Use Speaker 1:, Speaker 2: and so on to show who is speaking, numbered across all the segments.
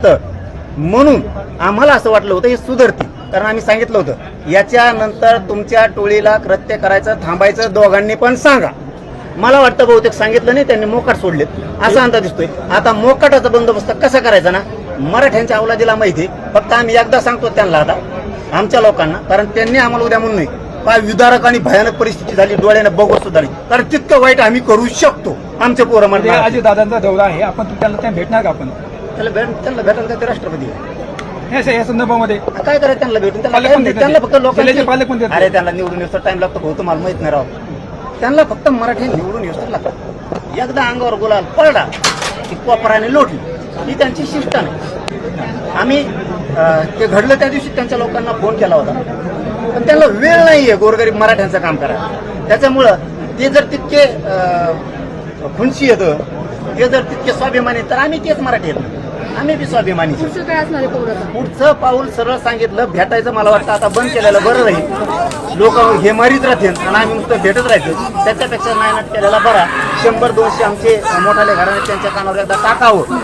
Speaker 1: तर म्हणून आम्हाला असं वाटलं होतं हे सुधरतील. कारण आम्ही सांगितलं होतं याच्यानंतर तुमच्या टोळीला कृत्य करायचं थांबायचं दोघांनी पण सांगा. मला वाटतं बहुतेक सांगितलं नाही त्यांनी मोकाट सोडलेत. असा अंदाज दिसतोय. आता मोकाटाचा बंदोबस्त कसा करायचा ना मराठ्यांच्या अवलादीला माहिती आहे. फक्त आम्ही एकदा सांगतो त्यांना आता आमच्या लोकांना कारण त्यांनी आम्हाला उद्या म्हणून नाही. काय विदारक आणि भयानक परिस्थिती झाली डोळ्यानं बघत सुद्धा कारण तितकं वाईट आम्ही करू शकतो आमचे पोरं म्हणजे
Speaker 2: अजित दादांचा दौरा आहे. आपण त्याला भेटणार का आपण?
Speaker 1: त्याला भेट त्यांना भेटायला ते राष्ट्रपती.
Speaker 2: हे या संदर्भामध्ये.
Speaker 1: काय करायचं त्यांना भेटून? त्यांना नाही. त्यांना फक्त
Speaker 2: जिल्ह्याचे पालक पण देतात.
Speaker 1: अरे त्यांना निवडून येतो टाइम लागतो भाऊ तुम्हाला माहीत नाही राव. त्यांना फक्त मराठी निवडून येतो लागतात एकदा अंगावर गुलाल पडला की कोपराने लोटली. ही त्यांची शिष्ट नाही आम्ही अं, ते घडलं त्या दिवशी त्यांच्या लोकांना फोन केला होता. पण त्यांना वेळ नाहीये गोरगरीब मराठ्यांचं काम करायला. त्याच्यामुळं ते जर तितके अं, खुनशी येतं ते जर तितके स्वाभिमानी तर आम्ही तेच मराठी येत आम्ही बी स्वाभिमानी.
Speaker 3: पुढचं काय असणार आहे पौराचा
Speaker 1: पुढचं पाऊल सरळ सांगितलं भेटायचं मला वाटतं. आता बंद केलेलं बरं राहील. लोक हे मारीत राहतील आणि आम्ही नुसतं भेटत राहायचं त्याच्यापेक्षा नायनाट केलेला बरा. शंभर दोनशे आमचे मोठाले घराणे त्यांच्या कानावर एकदा टाकावं.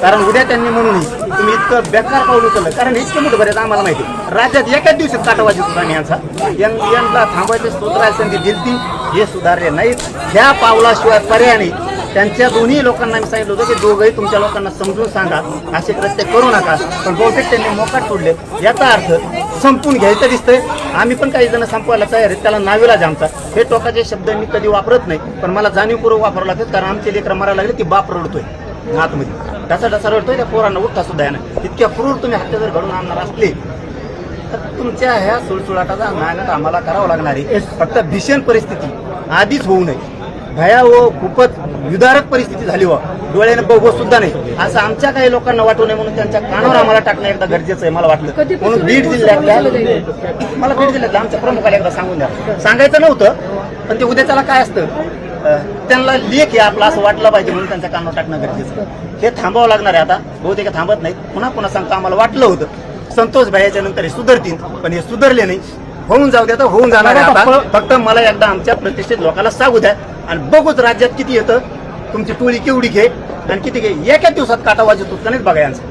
Speaker 1: कारण उद्या त्यांनी म्हणून तुम्ही इतकं बेकार पाऊल उचललं. कारण इतकं मोठं बरेच आम्हाला माहिती. राज्यात एकाच दिवसात काटावाजी आणि यांचा. यांना थांबायचे स्तोत्रायला संधी दिलती. हे सुधारले नाहीत. ह्या पावलाशिवाय पर्याय नाही. त्यांच्या दोन्ही लोकांना मी सांगितलं होतं की दोघंही तुमच्या लोकांना समजून सांगा. असे कृत्य करू नका. पण बहुतेक त्यांनी मोकाट सोडले. याचा अर्थ संपून घ्यायचं दिसतंय. आम्ही पण काही जण संपवायला तयार आहेत. त्याला नावेलाच आमचा हे टोकाचे शब्द मी कधी वापरत नाही. पण मला जाणीवपूर्वक वापरावं लागतात कारण आमचे लेकरं मारायला लागले की बाप रडतोय. आतमध्ये. डसा डसा रडतोय त्या पोरांना उठता सुद्धा यानं इतक्या क्रूर तुम्ही हत्या जर घडून आणणार असले तर तुमच्या ह्या सुळसुळाटाचा नायनाट आम्हाला करावं लागणार आहे. फक्त भीषण परिस्थिती. आधीच होऊ नये. भयावह खूपच विदारक परिस्थिती झाली व डोळ्याने बघू सुद्धा नाही. असं आमच्या काही लोकांना वाटू नये म्हणून त्यांच्या कानावर आम्हाला टाकणं एकदा गरजेचं आहे मला वाटलं. म्हणून बीड
Speaker 3: हे
Speaker 1: जिल्ह्यातल्या
Speaker 3: झालं
Speaker 1: मला बीड जिल्ह्यातल्या आमच्या प्रमुखाला एकदा सांगून द्या. सांगायचं नव्हतं पण ते उद्या त्याला काय असतं? त्यांना लेख आहे आपला असं वाटलं पाहिजे म्हणून त्यांच्या कानावर टाकणं गरजेचं. हे थांबावं लागणार आहे आता. बहुतेक हे थांबत नाहीत. पुन्हा पुन्हा सांगतो आम्हाला वाटलं होतं. संतोष भाईच्या नंतर हे सुधारतील पण हे सुधारले नाही. होऊन जाऊ द्या तर होऊन जाणार आहे आता. फक्त मला एकदा आमच्या प्रतिष्ठित लोकांना सांगू द्या. आणि बघूच राज्यात किती येतं. तुमची टोळी केवढी घे आणि किती घे. एका दिवसात काटा वाजत नाहीत बघा यांचं.